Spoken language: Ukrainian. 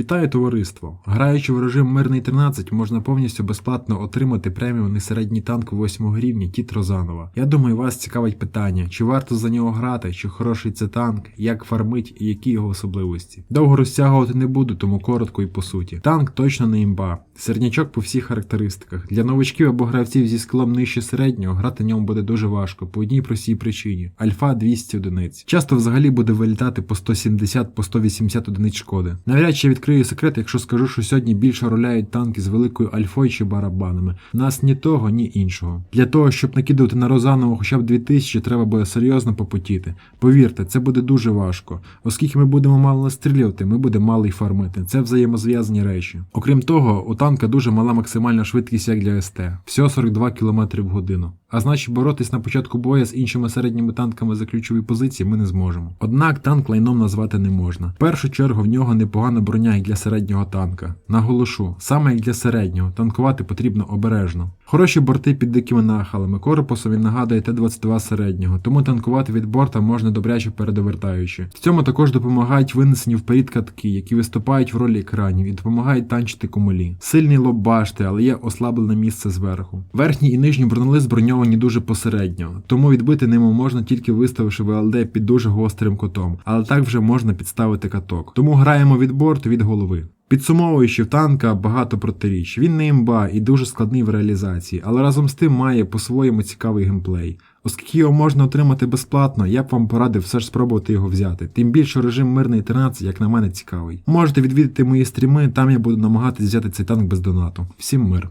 Вітаю товариство! Граючи в режим Мирний 13, можна повністю безплатно отримати преміумний середній танк 8 рівня Тіт Розанова. Я думаю, вас цікавить питання, чи варто за нього грати, чи хороший це танк, як фармить і які його особливості. Довго розтягувати не буду, тому коротко і по суті. Танк точно не імба. Середнячок по всіх характеристиках. Для новачків або гравців зі скілом нижче середнього грати на ньому буде дуже важко, по одній простій причині. Альфа 200 одиниць. Часто взагалі буде вилітати по 170 по 180 одиниць шкоди. Навряд чи відкрию секрет, якщо скажу, що сьогодні більше роляють танки з великою альфою чи барабанами. Нас ні того, ні іншого. Для того, щоб накидувати на Розанову хоча б 2000, треба буде серйозно попотіти. Повірте, це буде дуже важко. Оскільки ми будемо мало настрілювати, ми будемо мало й фармити. Це взаємозв'язані речі. Окрім того, у танка дуже мала максимальна швидкість як для СТ, всього 42 км в годину. А значить, боротись на початку боя з іншими середніми танками за ключові позиції ми не зможемо. Однак танк лайном назвати не можна. В першу чергу в нього непогана броня як для середнього танка. Наголошу, саме як для середнього, танкувати потрібно обережно. Хороші борти під дикими нахилами, корпусом він нагадує Т-22 середнього, тому танкувати від борта можна добряче передовертаючи. В цьому також допомагають винесені вперед катки, які виступають в ролі екранів і допомагають танчити кумулі. Сильний лоб башти, але є ослаблене місце зверху. Верхній і нижній бронелист броньовані дуже посередньо, тому відбити ними можна тільки виставивши ВЛД під дуже гострим кутом, але так вже можна підставити каток. Тому граємо від борту від голови. Підсумовуючи, в танка багато протиріч. Він не імба і дуже складний в реалізації, але разом з тим має по-своєму цікавий геймплей. Оскільки його можна отримати безплатно, я б вам порадив все ж спробувати його взяти. Тим більше режим мирний 13, як на мене, цікавий. Можете відвідати мої стріми, там я буду намагатись взяти цей танк без донату. Всім мир.